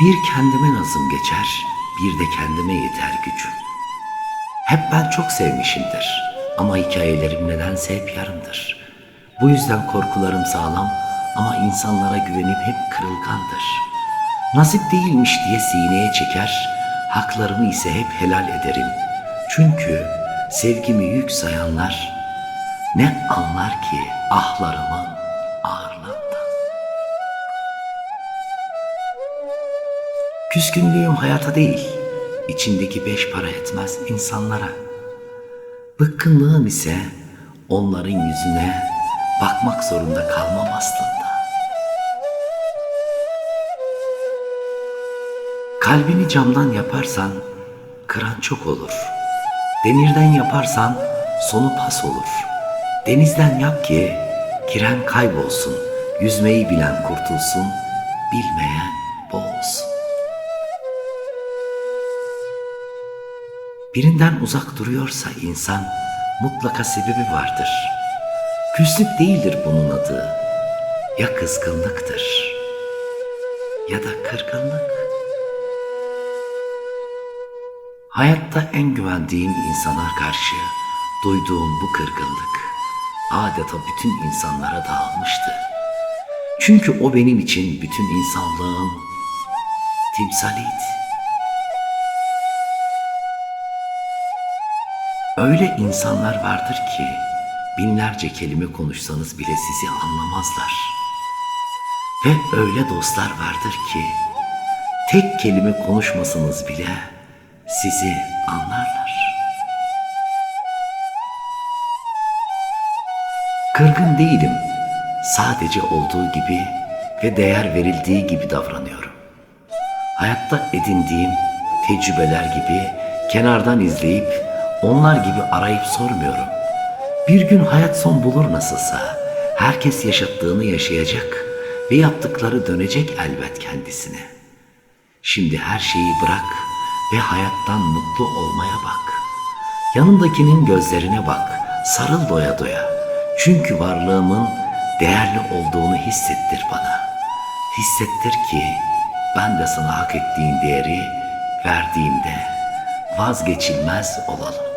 Bir kendime nazım geçer, bir de kendime yeter gücüm. Hep ben çok sevmişimdir ama hikayelerim nedense hep yarımdır. Bu yüzden korkularım sağlam ama insanlara güvenip hep kırılgandır. Nasip değilmiş diye sineye çeker, haklarımı ise hep helal ederim. Çünkü sevgimi yük sayanlar ne anlar ki ahlarımın Küskünlüğüm hayata değil, içindeki beş para etmez insanlara. Bıkkınlığım ise onların yüzüne bakmak zorunda kalmam aslında. Kalbini camdan yaparsan kıran çok olur. Demirden yaparsan sonu pas olur. Denizden yap ki kiren kaybolsun. Yüzmeyi bilen kurtulsun, bilmeyen Birinden uzak duruyorsa insan mutlaka sebebi vardır. Küslük değildir bunun adı. Ya kızgınlıktır ya da kırgınlık. Hayatta en güvendiğim insana karşı duyduğum bu kırgınlık adeta bütün insanlara dağılmıştı. Çünkü o benim için bütün insanlığın timsaliydi. Öyle insanlar vardır ki binlerce kelime konuşsanız bile sizi anlamazlar. Ve öyle dostlar vardır ki tek kelime konuşmasanız bile sizi anlarlar. Kırgın değilim. Sadece olduğu gibi ve değer verildiği gibi davranıyorum. Hayatta edindiğim tecrübeler gibi kenardan izleyip onlar gibi arayıp sormuyorum. Bir gün hayat son bulur nasılsa. Herkes yaşattığını yaşayacak ve yaptıkları dönecek elbet kendisine. Şimdi her şeyi bırak ve hayattan mutlu olmaya bak. Yanındakinin gözlerine bak, sarıl doya doya. Çünkü varlığımın değerli olduğunu hissettir bana. Hissettir ki ben de sana hak ettiğin değeri verdiğimde vazgeçilmez olalım.